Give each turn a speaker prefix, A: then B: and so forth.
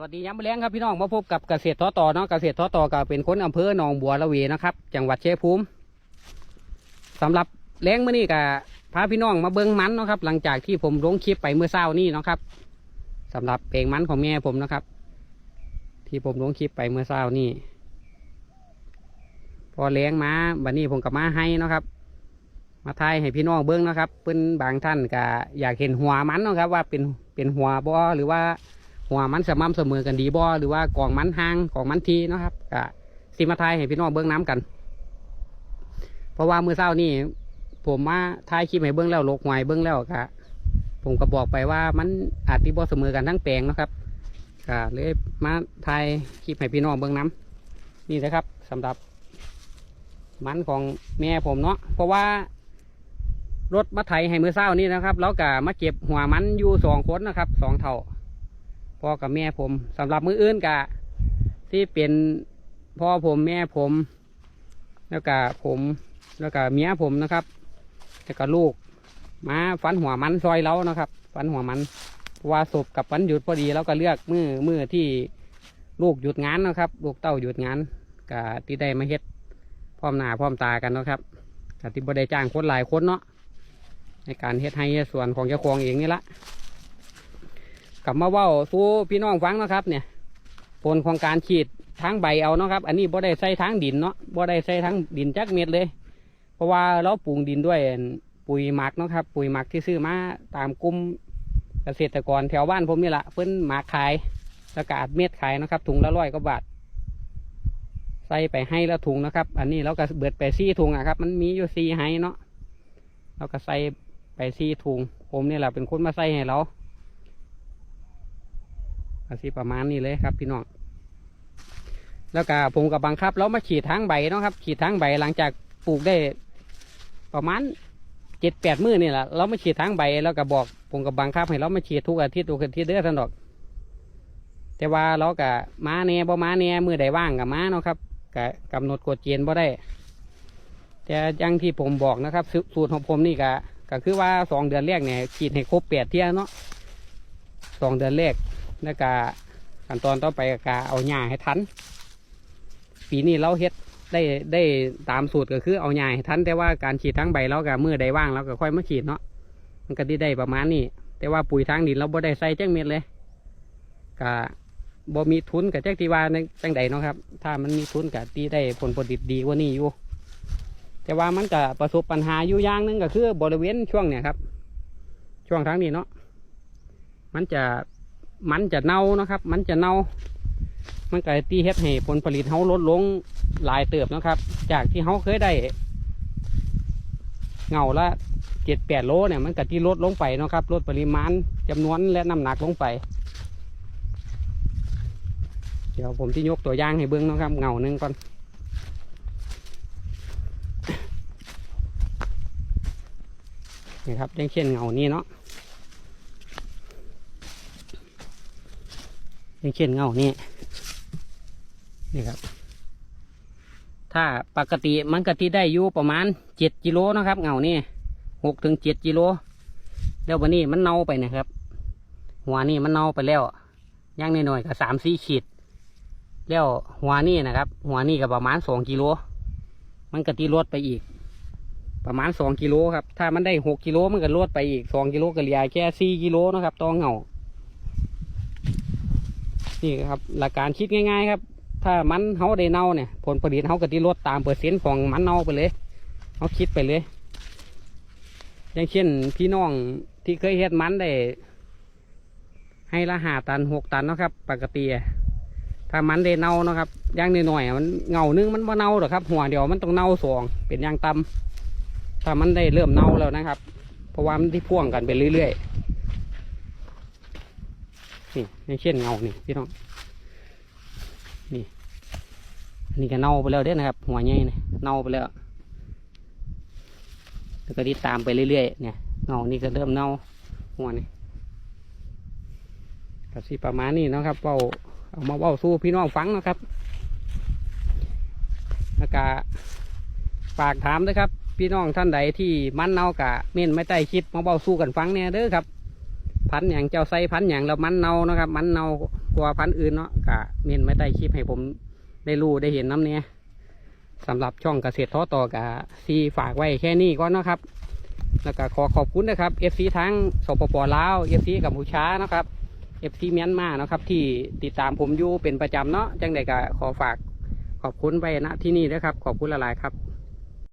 A: วัสดีย้ำแรงครับพี่น้องมาพบกับเกษตรท้อต่อเนาะเกษตรท้อต่อก็เป็นคนอำเภอหนองบัวละเวนะครับ จังหวัดเชัยงภูมิสำหรับแรงมื่อนี้ก็พาพี่น้องมาเบิ้งมันเนาะครับ หลังจากที่ผมลงคลิปไปเมื่อเช้านี้เนาะครับสำหรับเพลงมันของแม่ผมนะครับ ที่ผมลงคลิปไปเมื่อเช้านี้พอแรงมาบัดนี้ผมก็มาให้เนาะครับ มาทายให้พี่น้องเบิ้งนะครับเพิ่นบางท่านก็อยากเห็นหัวมันเนาะครับ ว่าเป็นเป็นหัวบ่หรือว่า หัวมันสม่ำเสมอกันดีบ่หรือว่ากองมันห่างกองมันทีนะครับก็สิมาทายให้พี่น้องเบิ้องน้ำกัน เพราะว่ามือเช้านี่ ผมมาทายคลิปให้เบิ้องแล้วลกหวยเบิ้องแล้วก็ผมก็บอกไปว่ามันอาจที่บ่เสมอกันทั้งแปลงนะครับก็เลยมาทายคลิปให้พี่น้องเบิ้องน้ำนี่นะครับสำหรับมันของแม่ผมเนาะเพราะว่ารถมาไถให้มือเศร้านี่นะครับ แล้วก็มาเก็บหัวมันอยู่สองคนนะครับสองเท่า พ่อกับแม่ผมสำหรับมืออื่นกะ ที่เป็นพ่อผมแม่ผม แล้วก็ผมแล้วก็เมียผมนะครับแล้วก็ลูกมาฟันหัวมันซอยเล้านะครับ ฟันหัวมันว่าศพกับวันหยุดพอดีแล้วก็เลือกมือมือที่ลูกหยุดงานนะครับ ลูกเต้าหยุดงานกะที่ได้มาเฮ็ดพร้อมหน้าพร้อมตากันนะครับกะที่บ่ได้จ้างคนหลายคนเนาะในการเฮ็ดให้ส่วนของเจ้าของเองนี่ละ กลับมาว่าสู้พี่น้องฟังนะครับ เนี่ย ผลของการฉีดทางใบเอาเนาะครับ อันนี้บ่ได้ใส่ทางดินเนาะบ่ได้ใส่ทางดินจักเม็ดเลย เพราะว่าเราปลูกดินด้วยปุ๋ยหมักเนาะครับ ปุ๋ยหมักที่ซื้อมาตามกลุ่มเกษตรกรแถวบ้านผมนี่แหละเพิ่นหมักขายแล้วก็อัดเม็ดขายนะครับ ถุงละร้อยกว่าบาทใส่ไปให้แล้วถุงนะครับ อันนี้เราก็เบิดไปซี่ถุงอะครับ มันมีอยู่ซี่ให้เนาะเราก็ใส่ไปซี่ถุงผมนี่แหละเป็นคนมาใส่ให้เรา ก็สิประมาณนี้เลยครับ พี่น้องแล้วก็ผมกับบังคับเรามาฉีดทางใบนะครับฉีดทางใบหลังจากปลูกได้ ประมาณเจ็ดแปดมื้อนี่แหละเราไมาฉีดทางใบแล้วก็บอกผมกับบังคับให้เรามาฉีดทุกอาทิตย์ทุกอาทิตย์เด้อท่านดอก แต่ว่าเราก็มาแน่บ่ม้าแน่มือใดว่างกับม้าเนาะครับก็กำหนดกฎเกณฑ์บ่ได้ แต่ยังที่ผมบอกนะครับ สูตรของผมนี่ก็ก็คือว่าสองเดือนแรกเนี่ยฉีดให้ครบแปดเที่ยเนาะสองเดือนแรก แล้วก็ขั้นตอนต่อไปก็เอาหญ้าให้ทัน ปีนี้เราเฮ็ดได้ได้ตามสูตรก็คือเอาหญ้าให้ทัน แต่ว่าการฉีดทั้งใบเราก็มือใดว่างเราก็ค่อยมาฉีดเนาะมันก็ที่ได้ประมาณนี้ แต่ว่าปุ๋ยทางดินเราบ่ได้ใส่จังเม็ดเลยก็บ่มีทุนกับแจ้งตีวาในจังใดเนาะครับ ถ้ามันมีทุนกับตีได้ผลผลิตดีกว่านี้อยู่ แต่ว่ามันก็ประสบปัญหาอยู่อย่างหนึงก็คือบริเวณช่วงเนี่ยครับ ช่วงทางนี้เนาะมันจะ มันจะเน่านะครับ มันจะเน่า มันก็ตีเฮ็ดให้ผลผลิตเขาลดลงหลายเติบนะครับ จากที่เขาเคยได้เงาละเจ็ดแปดโลเนี่ยมันก็ที่ลดลงไปนะครับลดปริมาณจำนวนและน้ำหนักลงไป เดี๋ยวผมที่ยกตัวอย่างให้เบิ้องนะครับเงาหนึ่งก่อนนี่ครับอย่างเช่นเงานี้เนาะ อย่างเช่นเงานี่นี่ครับ ถ้าปกติมันก็ที่ได้อยู่ประมาณเจ็ดกิโลนะครับ เงานี่หกถึงเจ็ดกิโลแล้ววันนี้มันเน่าไปนะครับ หัวนี่มันเน่าไปแล้วย่างน้อยๆก็สามสี่ขีด แล้วหัวนี่นะครับ หัวนี่ก็ประมาณสองกิโลมันก็ที่ลดไปอีก ประมาณสองกิโลครับ ถ้ามันได้หกกิโลมันก็ลดไปอีกสองกิโลก็เหลือแค่สี่กิโลนะครับต่อเงา นี่ครับหลักการคิดง่ายๆครับ ถ้ามันเขาได้เน่าเนี่ย ผลผลิตเขาก็ที่ลดตามเปอร์เซ็นต์ของมันเน่าไปเลยเขาคิดไปเลย อย่างเช่นพี่น้องที่เคยเฮ็ดมันได้ให้ละหาตันหกตันนะครับ ปกติถ้ามันได้เน่านะครับย่างหน้อยๆมันเงานึงมันบ่เน่าหรอกครับ หัวเดียวมันต้องเน่าสองเป็นย่างต่ำถ้ามันได้เริ่มเน่าแล้วนะครับ เพราะว่ามันที่พ่วงกันไปเรื่อยๆ นี่ย่างเช่นเงานี่พี่น้องนี่อันนี้ก็เน่าไปแล้วเด้นะครับ หัวใหญ่เนี่ยเน่าไปแล้วแล้วก็ติตามไปเรื่อยๆเนี่ยเงานี่ก็เริ่มเน่าหัวนี่ก็สิประมาณนี้นะครับเว้าเอามาเว้าสู้พี่น้องฟังนะครับแล้วก็ฝากถามด้วยครับ พี่น้องท่านใดที่มันเน่ากะเม่นไม่ใต้คิดมาเว้าสู้กันฟังเนี่ยเด้อครับ พันธุ์อย่างเจ้าไซพันธุ์อย่างแล้วมันเน่านะครับ มันเน่ากว่าพันธุ์อื่นเนาะกะเมนไม่ได้คลิปให้ผมได้รู้ได้เห็นน้ำเนี่ยสำหรับช่องเกษตรท้อต่อกะซีฝากไว้แค่นี้ก่อนเนาะครับ แล้วก็ขอขอบคุณนะครับ FC ทั้งสปปลาว FC กัมพูชานะครับ FC เมียนมาเนาะครับ ที่ติดตามผมอยู่เป็นประจำเนาะจังใดก็ขอฝากขอบคุณไปณที่นี่ด้วยครับ ขอบคุณหลายๆครับ